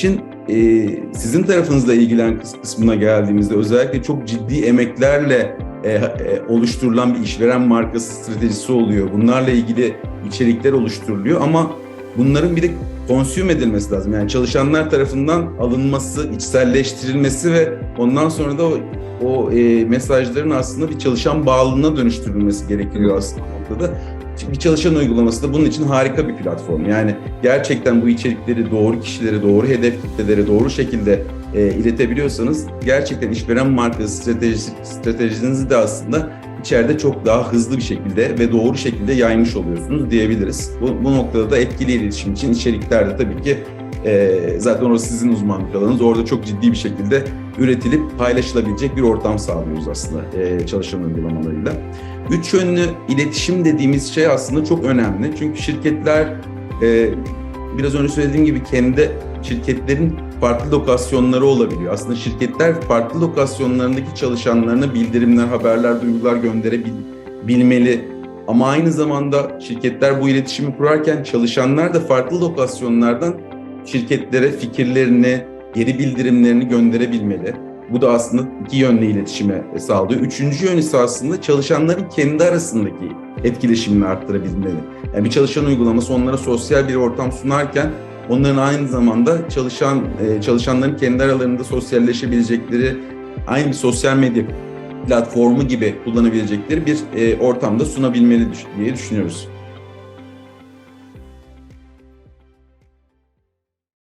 işin e, sizin tarafınızda ilgilen kıs- kısmına geldiğimizde özellikle çok ciddi emeklerle e, e, oluşturulan bir işveren markası stratejisi oluyor. Bunlarla ilgili içerikler oluşturuluyor ama bunların bir de konsüm edilmesi lazım. Yani çalışanlar tarafından alınması, içselleştirilmesi ve ondan sonra da o, o e, mesajların aslında bir çalışan bağlılığına dönüştürülmesi gerekiyor aslında noktada. Bir çalışan uygulaması da bunun için harika bir platform. Yani gerçekten bu içerikleri doğru kişilere, doğru hedef kitlelere doğru şekilde e, iletebiliyorsanız gerçekten işveren markası stratejisi, stratejinizi de aslında içeride çok daha hızlı bir şekilde ve doğru şekilde yaymış oluyorsunuz diyebiliriz. Bu, bu noktada da etkili iletişim için içeriklerde tabii ki e, zaten orası sizin uzmanlık alanınız. Orada çok ciddi bir şekilde üretilip paylaşılabilecek bir ortam sağlıyoruz aslında e, çalışan uygulamalarıyla. Üç yönlü iletişim dediğimiz şey aslında çok önemli. Çünkü şirketler e, biraz önce söylediğim gibi kendi şirketlerin farklı lokasyonları olabiliyor. Aslında şirketler farklı lokasyonlarındaki çalışanlarına bildirimler, haberler, duygular gönderebilmeli. Ama aynı zamanda şirketler bu iletişimi kurarken çalışanlar da farklı lokasyonlardan şirketlere fikirlerini, geri bildirimlerini gönderebilmeli. Bu da aslında iki yönlü iletişime sağlıyor. Üçüncü yön ise aslında çalışanların kendi arasındaki etkileşimini arttırabilmeli. Yani bir çalışan uygulaması onlara sosyal bir ortam sunarken onların aynı zamanda çalışan e, çalışanların kendi aralarında sosyalleşebilecekleri aynı bir sosyal medya platformu gibi kullanabilecekleri bir e, ortamda sunabilmeli diye düşünüyoruz.